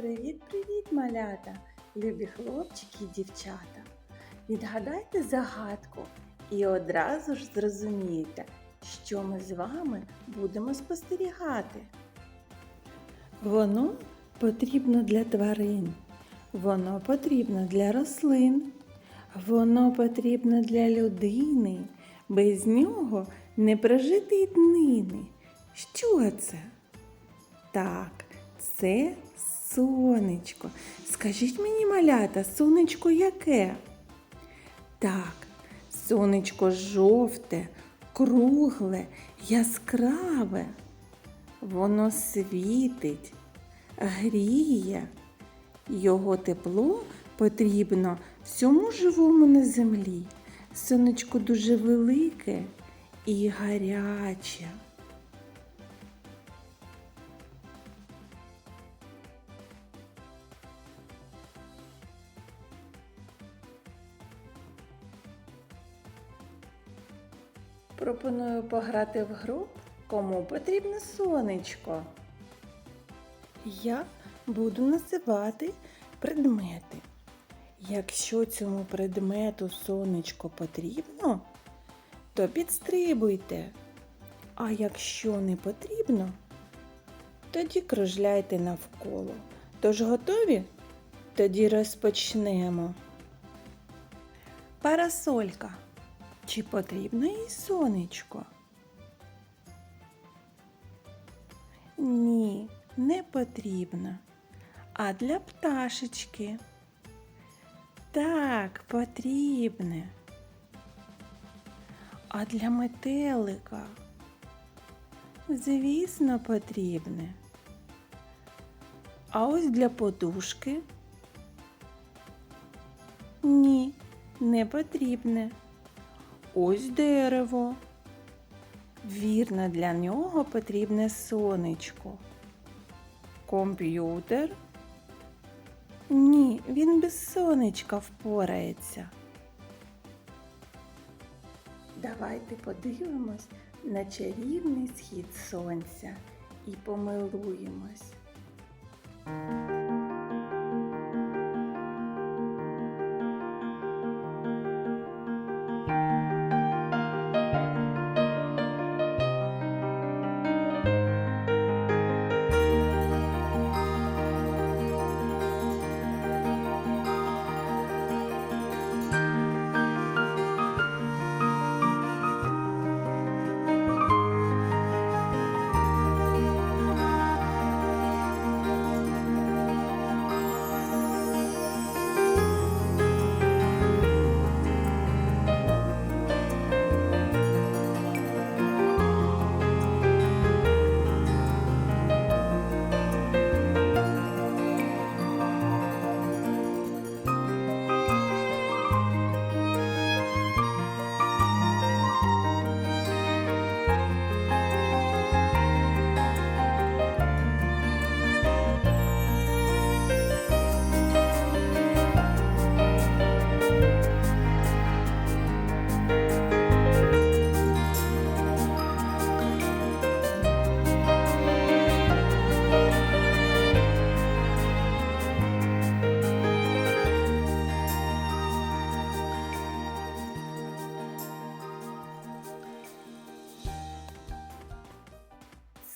Привіт-привіт, малята, любі хлопчики і дівчата. Відгадайте загадку і одразу ж зрозумієте, що ми з вами будемо спостерігати. Воно потрібно для тварин, воно потрібно для рослин, воно потрібно для людини. Без нього не прожити днини. Що це? Так, це сонечко. Скажіть мені, малята, сонечко яке? Так, сонечко жовте, кругле, яскраве. Воно світить, гріє. Його тепло потрібно всьому живому на землі. Сонечко дуже велике і гаряче. Пропоную пограти в гру, кому потрібне сонечко. Я буду називати предмети. Якщо цьому предмету сонечко потрібно, то підстрибуйте. А якщо не потрібно, тоді кружляйте навколо. Тож готові? Тоді розпочнемо. Парасолька. Чи потрібно їй сонечко? Ні, не потрібно. А для пташечки? Так, потрібне. А для метелика? Звісно, потрібне. А ось для подушки? Ні, не потрібне. Ось дерево. Вірно, для нього потрібне сонечко. Комп'ютер? Ні, він без сонечка впорається. Давайте подивимось на чарівний схід сонця і помилуємось.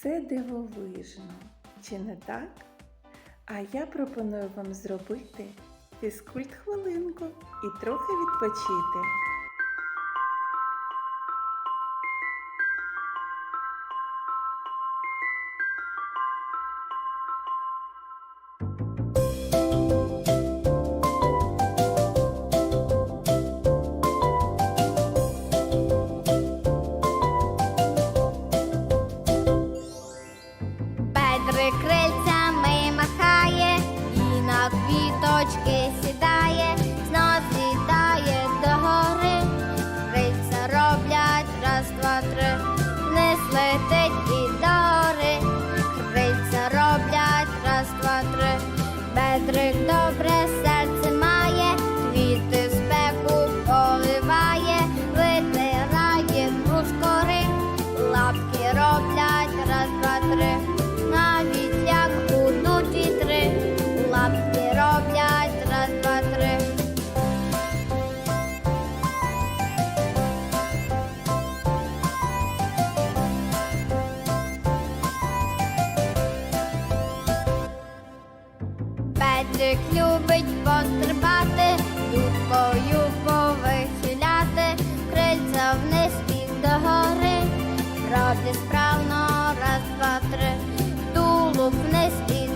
Це дивовижно, чи не так? А я пропоную вам зробити фізкульт хвилинку і трохи відпочити. Пострибати, дубкою повихиляти, крильця вниз і догори, роти справно, раз, два, три, тулуб вниз і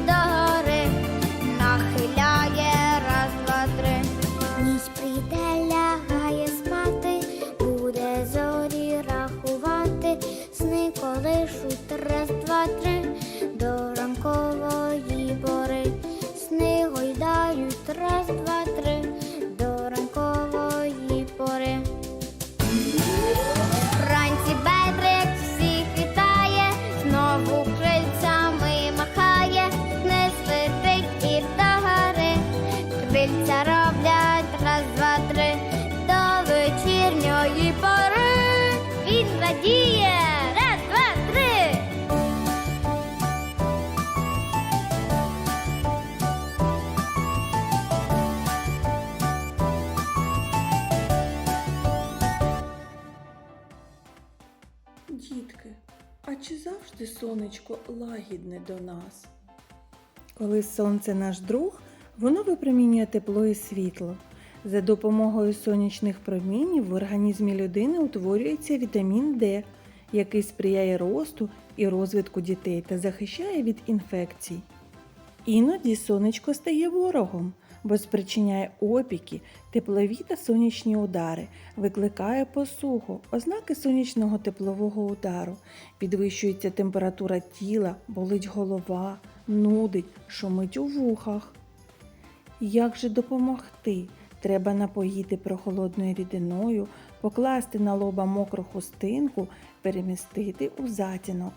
завжди сонечко лагідне до нас? Коли сонце наш друг, воно випромінює тепло і світло. За допомогою сонячних промінів в організмі людини утворюється вітамін Д, який сприяє росту і розвитку дітей та захищає від інфекцій. Іноді сонечко стає ворогом, бо спричиняє опіки, теплові та сонячні удари, викликає посуху, ознаки сонячного теплового удару, підвищується температура тіла, болить голова, нудить, шумить у вухах. Як же допомогти? Треба напоїти прохолодною рідиною, покласти на лоба мокру хустинку, перемістити у затінок.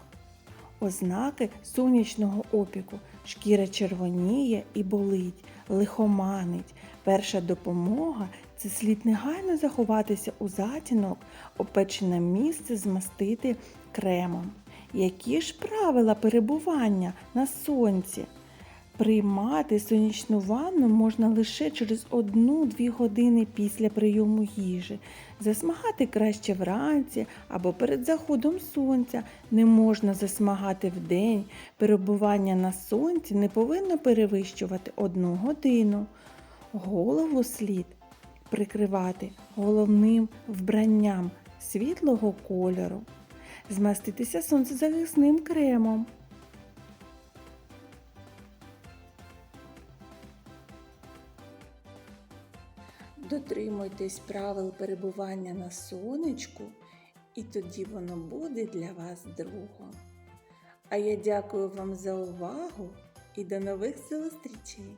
Ознаки сонячного опіку. Шкіра червоніє і болить, лихоманить. Перша допомога це слід негайно заховатися у затінок, опечене місце змастити кремом. Які ж правила перебування на сонці? Приймати сонячну ванну можна лише через 1-2 години після прийому їжі. Засмагати краще вранці або перед заходом сонця. Не можна засмагати вдень. Перебування на сонці не повинно перевищувати 1 годину. Голову слід прикривати головним вбранням світлого кольору. Змаститися сонцезахисним кремом. Дотримуйтесь правил перебування на сонечку, і тоді воно буде для вас другом. А я дякую вам за увагу і до нових зустрічей!